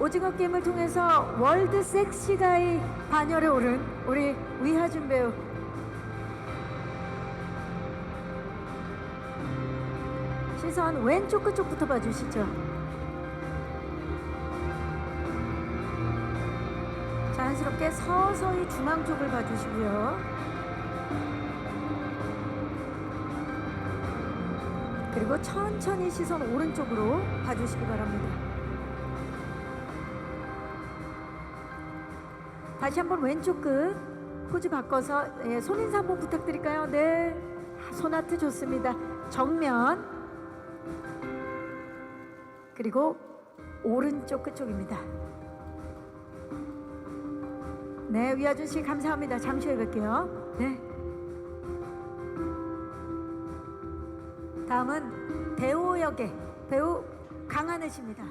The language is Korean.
오징어 게임을 통해서 월드 섹시가의 반열에 오른 우리 위하준 배우 시선 왼쪽 끝쪽부터 봐주시죠. 자연스럽게 서서히 중앙 쪽을 봐주시고요. 그리고 천천히 시선 오른쪽으로 봐주시기 바랍니다. 다시 한번 왼쪽 끝 포즈 바꿔서 예, 손 인사 한번 부탁드릴까요? 네, 손아트 좋습니다. 정면 그리고 오른쪽 끝 쪽입니다. 네, 위아준 씨 감사합니다. 잠시 후에 뵐게요. 네. 다음은 배우 역의 배우 강하늘 씨입니다.